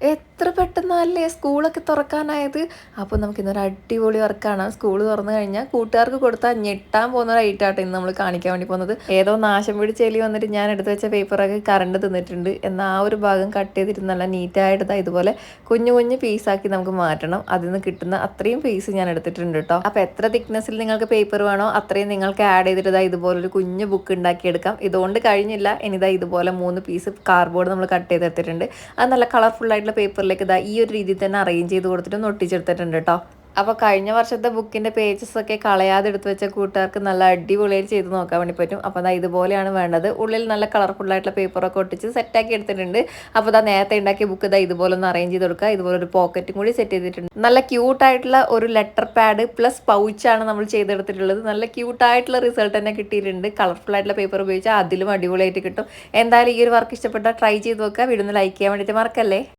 eh എത്ര പെട്ടെന്നല്ലേ സ്കൂളൊക്കെ തുറക്കാനായത്? അപ്പോൾ നമുക്ക് ഇന്നൊരു അടിപൊളി വർക്കാണ്. സ്കൂൾ തുറന്നു കഴിഞ്ഞാൽ കൂട്ടുകാർക്ക് കൊടുത്താൽ ഞെട്ടാൻ പോകുന്ന ഒരു ഐറ്റാട്ടോ ഇന്ന് നമ്മൾ കാണിക്കാൻ വേണ്ടി പോകുന്നത്. ഏതോ നാശം പിടിച്ച എലി വന്നിട്ട് ഞാൻ എടുത്ത് വെച്ച പേപ്പറൊക്കെ കറണ്ട് തിന്നിട്ടുണ്ട്. എന്നാൽ ആ ഒരു ഭാഗം കട്ട് ചെയ്തിരുന്ന നല്ല നീറ്റായിട്ട് ഇതുപോലെ കുഞ്ഞു കുഞ്ഞു പീസാക്കി നമുക്ക് മാറ്റണം. അതിൽ നിന്ന് കിട്ടുന്ന അത്രയും പീസ് ഞാൻ എടുത്തിട്ടുണ്ട് കേട്ടോ അപ്പോൾ എത്ര തിക്നെസ്സിൽ നിങ്ങൾക്ക് പേപ്പർ വേണോ അത്രയും നിങ്ങൾക്ക് ആഡ് ചെയ്തിട്ട് ഇതുപോലൊരു കുഞ്ഞു ബുക്ക് ഉണ്ടാക്കിയെടുക്കാം. ഇതുകൊണ്ട് കഴിഞ്ഞില്ല. ഇനിതാ ഇതുപോലെ മൂന്ന് പീസ് കാർഡ്ബോർഡ് നമ്മൾ കട്ട് ചെയ്തെടുത്തിട്ടുണ്ട്. അത് നല്ല കളർഫുൾ ആയിട്ടുള്ള പേപ്പറിലേക്ക് ഇതാ ഈ ഒരു രീതിയിൽ തന്നെ അറേഞ്ച് ചെയ്ത് കൊടുത്തിട്ട് ഒന്ന് ഒട്ടിച്ചെടുത്തിട്ടുണ്ട് കേട്ടോ അപ്പോൾ കഴിഞ്ഞ വർഷത്തെ ബുക്കിന്റെ പേജസ് ഒക്കെ കളയാതെ എടുത്തു വെച്ച കൂട്ടുകാർക്ക് നല്ല അടിപൊളിയായിട്ട് ചെയ്ത് നോക്കാൻ വേണ്ടി പറ്റും. അപ്പോൾ അതാ ഇതുപോലെയാണ് വേണ്ടത്. ഉള്ളിൽ നല്ല കളർഫുൾ ആയിട്ടുള്ള പേപ്പറൊക്കെ ഒട്ടിച്ച് സെറ്റാക്കി എടുത്തിട്ടുണ്ട്. അപ്പോൾ അതാ നേരത്തെ ഉണ്ടാക്കിയ ബുക്ക് ഇതാ ഇതുപോലെ ഒന്ന് അറേഞ്ച് ചെയ്ത് കൊടുക്കുക. ഇതുപോലെ ഒരു പോക്കറ്റും കൂടി സെറ്റ് ചെയ്തിട്ടുണ്ട്. നല്ല ക്യൂട്ടായിട്ടുള്ള ഒരു ലെറ്റർ പാഡ് പ്ലസ് പൗച്ചാണ് നമ്മൾ ചെയ്തെടുത്തിട്ടുള്ളത്. നല്ല ക്യൂട്ടായിട്ടുള്ള റിസൾട്ട് തന്നെ കിട്ടിയിട്ടുണ്ട്. കളർഫുൾ ആയിട്ടുള്ള പേപ്പർ ഉപയോഗിച്ചാൽ അതിലും അടിപൊളിയായിട്ട് കിട്ടും. എന്തായാലും ഈ ഒരു വർക്ക് ഇഷ്ടപ്പെട്ടാൽ ട്രൈ ചെയ്ത് നോക്കുക. വീഡിയോ ലൈക്ക് ചെയ്യാൻ വേണ്ടിയിട്ട് മറക്കല്ലേ?